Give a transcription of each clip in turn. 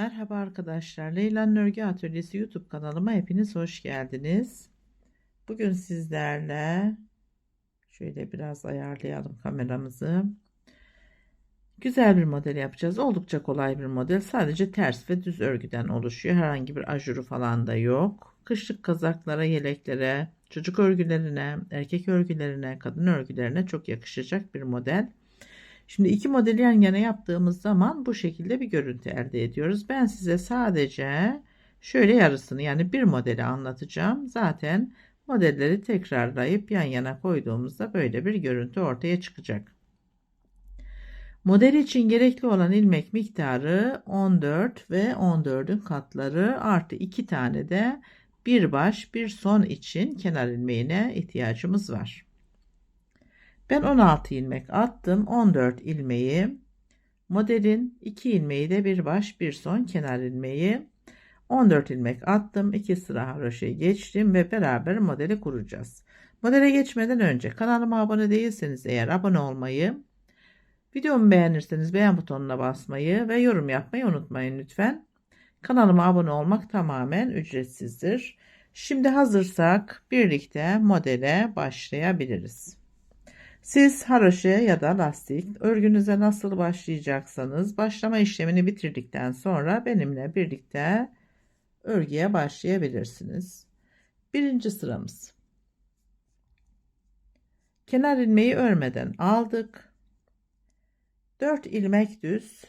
Merhaba arkadaşlar. Leyla'nın Örgü Atölyesi YouTube kanalıma hepiniz hoş geldiniz. Bugün sizlerle şöyle biraz ayarlayalım kameramızı. Güzel bir model yapacağız. Oldukça kolay bir model. Sadece ters ve düz örgüden oluşuyor. Herhangi bir ajuru falan da yok. Kışlık kazaklara, yeleklere, çocuk örgülerine, erkek örgülerine, kadın örgülerine çok yakışacak bir model. Şimdi iki modeli yan yana yaptığımız zaman bu şekilde bir görüntü elde ediyoruz. Ben size sadece şöyle yarısını yani bir modeli anlatacağım. Zaten modelleri tekrarlayıp yan yana koyduğumuzda böyle bir görüntü ortaya çıkacak. Model için gerekli olan ilmek miktarı 14 ve 14'ün katları artı 2 tane de bir baş bir son için kenar ilmeğine ihtiyacımız var. Ben 16 ilmek attım. 14 ilmeği modelin 2 ilmeği de bir baş bir son kenar ilmeği 14 ilmek attım. 2 sıra haroşayı geçtim ve beraber modeli kuracağız. Modele geçmeden önce kanalıma abone değilseniz eğer abone olmayı, videomu beğenirseniz beğen butonuna basmayı ve yorum yapmayı unutmayın lütfen. Kanalıma abone olmak tamamen ücretsizdir. Şimdi hazırsak birlikte modele başlayabiliriz. Siz haroşe ya da lastik örgünüze nasıl başlayacaksanız başlama işlemini bitirdikten sonra benimle birlikte örgüye başlayabilirsiniz. Birinci sıramız. Kenar ilmeği örmeden aldık. 4 ilmek düz.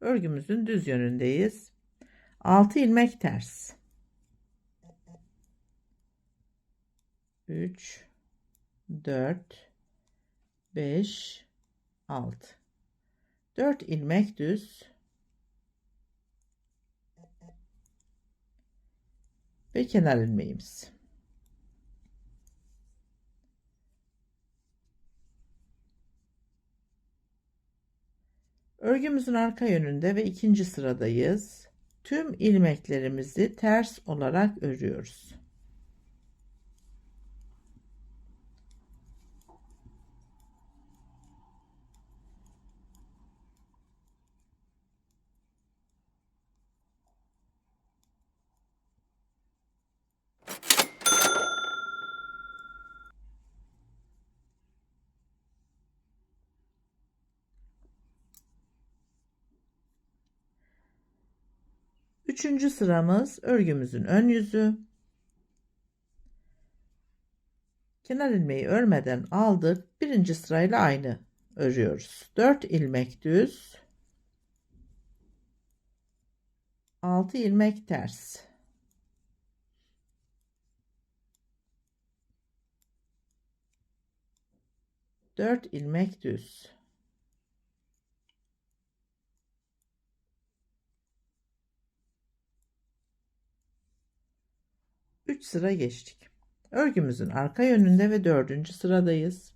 Örgümüzün düz yönündeyiz. 6 ilmek ters. 3 4 5 6 4 ilmek düz ve kenar ilmeğimiz. Örgümüzün arka yönünde ve ikinci sıradayız. Tüm ilmeklerimizi ters olarak örüyoruz. Üçüncü sıramız örgümüzün ön yüzü. Kenar ilmeği örmeden aldık. Birinci sırayla aynı örüyoruz. 4 ilmek düz. 6 ilmek ters. Dört ilmek düz. 3 sıra geçtik. Örgümüzün arka yönünde ve dördüncü sıradayız.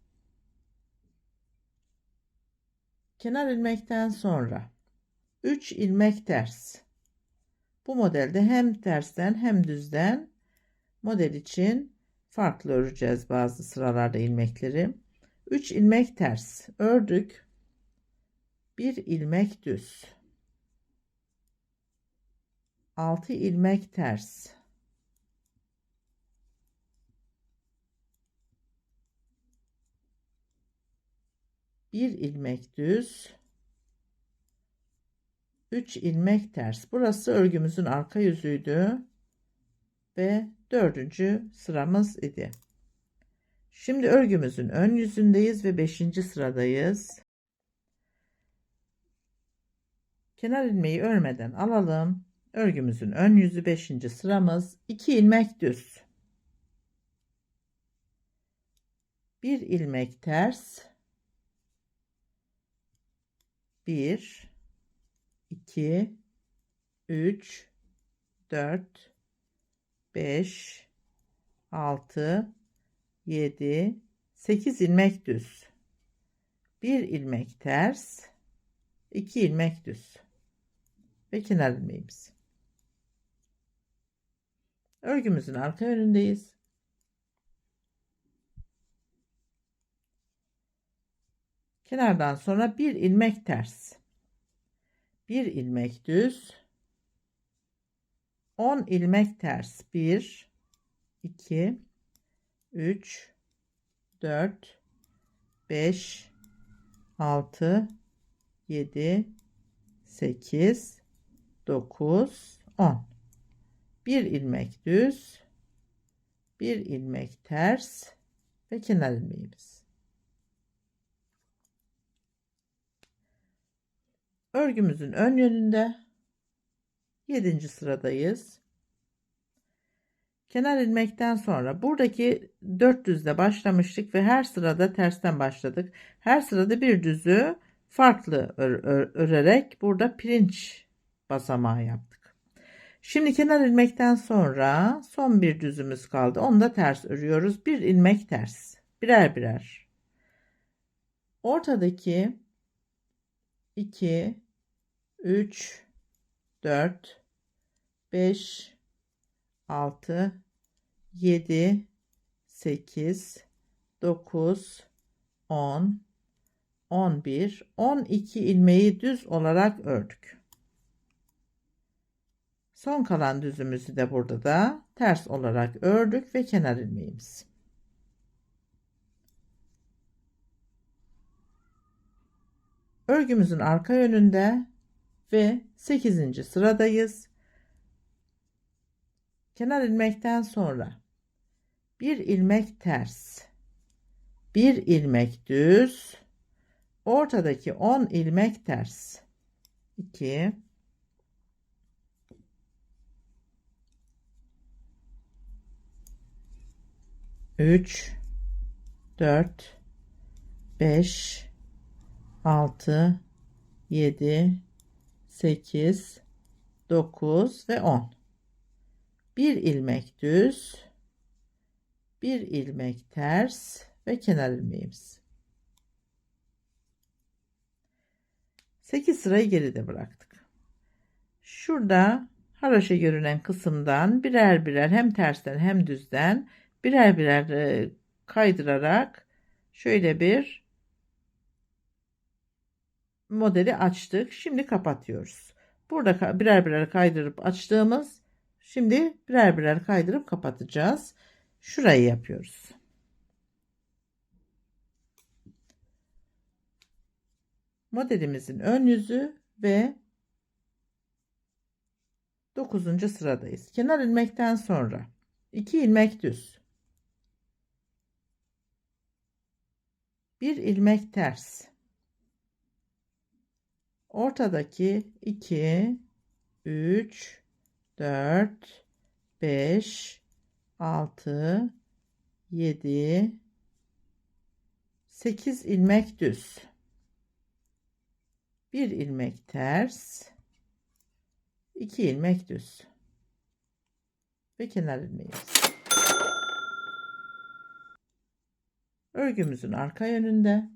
Kenar ilmekten sonra 3 ilmek ters. Bu modelde hem tersten hem düzden model için farklı öreceğiz bazı sıralarda ilmekleri. 3 ilmek ters ördük. 1 ilmek düz. 6 ilmek ters. Bir ilmek düz 3 ilmek ters. Burası örgümüzün arka yüzüydü ve dördüncü sıramız idi. Şimdi örgümüzün ön yüzündeyiz ve beşinci sıradayız. Kenar ilmeği örmeden alalım. Örgümüzün ön yüzü beşinci sıramız. 2 ilmek düz. Bir ilmek ters 1 2 3 4 5 6 7 8 ilmek düz. 1 ilmek ters 2 ilmek düz. Ve kenar ilmeğimiz. Örgümüzün arka yönündeyiz Kenardan sonra bir ilmek ters. Bir ilmek düz. 10 ilmek ters. 1 2 3 4 5 6 7 8 9 10 bir ilmek düz bir ilmek ters ve kenar ilmeğimiz örgümüzün ön yönünde 7. sıradayız kenar ilmekten sonra buradaki 4 düzle başlamıştık ve her sırada tersten başladık her sırada bir düzü farklı ör, ör, örerek burada pirinç basamağı yaptık. Şimdi kenar ilmekten sonra son bir düzümüz kaldı. Onu da ters örüyoruz. Bir ilmek ters. Birer birer. Ortadaki 2 3 4 5 6 7 8 9 10 11 12 ilmeği düz olarak ördük. Son kalan düzümüzü de burada da ters olarak ördük ve kenar ilmeğimiz. Örgümüzün arka yönünde ve 8. sıradayız. Kenar ilmekten sonra bir ilmek ters, bir ilmek düz, ortadaki 10 ilmek ters 2 3 4 5 6 7 8 9 ve 10 bir ilmek düz bir ilmek ters ve kenar ilmeğimiz 8 sırayı geride bıraktık. Şurada haroşa görünen kısımdan birer birer hem tersten hem düzden birer birer e, kaydırarak şöyle bir modeli açtık. Şimdi kapatıyoruz. Burada birer birer kaydırıp açtığımız şimdi birer birer kaydırıp kapatacağız. Şurayı yapıyoruz. modelimizin ön yüzü ve 9. sıradayız. Kenar ilmekten sonra 2 ilmek düz. 1 ilmek ters. Ortadaki 2 3 4 5 6 7 8 ilmek düz. Bir ilmek ters iki ilmek düz. Ve kenar ilmeğimiz. Örgümüzün arka yönünde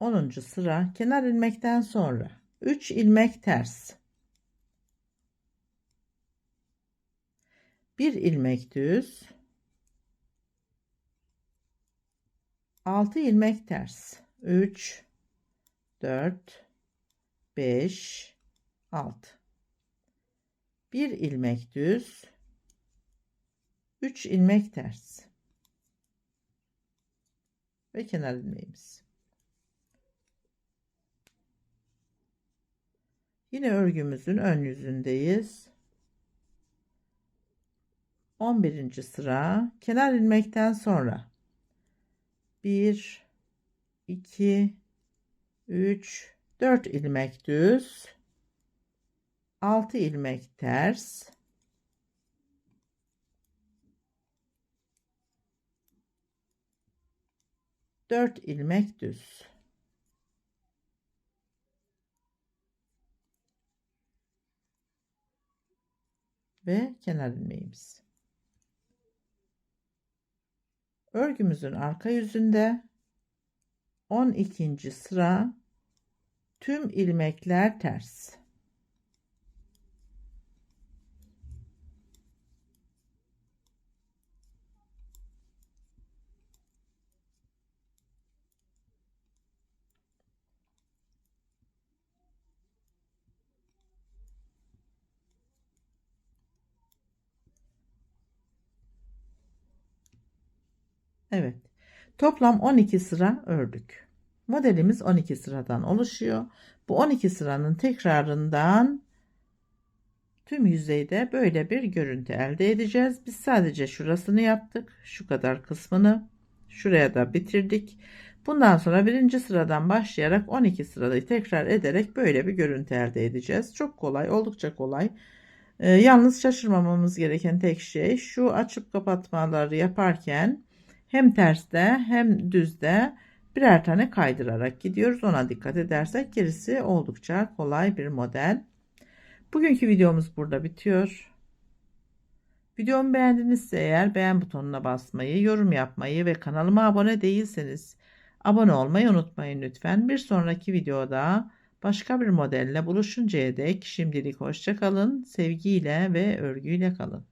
10. sıra kenar ilmekten sonra. 3 ilmek ters. 1 ilmek düz. 6 ilmek ters. 3 4 5 6 1 ilmek düz. 3 ilmek ters. Ve kenar ilmeğimiz yine örgümüzün ön yüzündeyiz. 11. sıra. Kenar ilmekten sonra. 1 2 3 4 ilmek düz. 6 ilmek ters. Dört ilmek düz ve kenar ilmeğimiz Örgümüzün arka yüzünde 12. sıra tüm ilmekler ters. Evet. Toplam 12 sıra ördük. Modelimiz 12 sıradan oluşuyor. Bu 12 sıranın tekrarından tüm yüzeyde böyle bir görüntü elde edeceğiz. Biz sadece şurasını yaptık. Şu kadar kısmını. Şuraya da bitirdik. Bundan sonra birinci sıradan başlayarak 12 sırayı tekrar ederek böyle bir görüntü elde edeceğiz. Çok kolay, oldukça kolay. Ee, yalnız şaşırmamamız gereken tek şey şu açıp kapatmaları yaparken hem terste hem düzde birer tane kaydırarak gidiyoruz. Ona dikkat edersek gerisi oldukça kolay bir model. Bugünkü videomuz burada bitiyor. Videomu beğendinizse eğer beğen butonuna basmayı, yorum yapmayı ve kanalıma abone değilseniz abone olmayı unutmayın lütfen. Bir sonraki videoda başka bir modelle buluşuncaya dek şimdilik hoşça kalın, sevgiyle ve örgüyle kalın.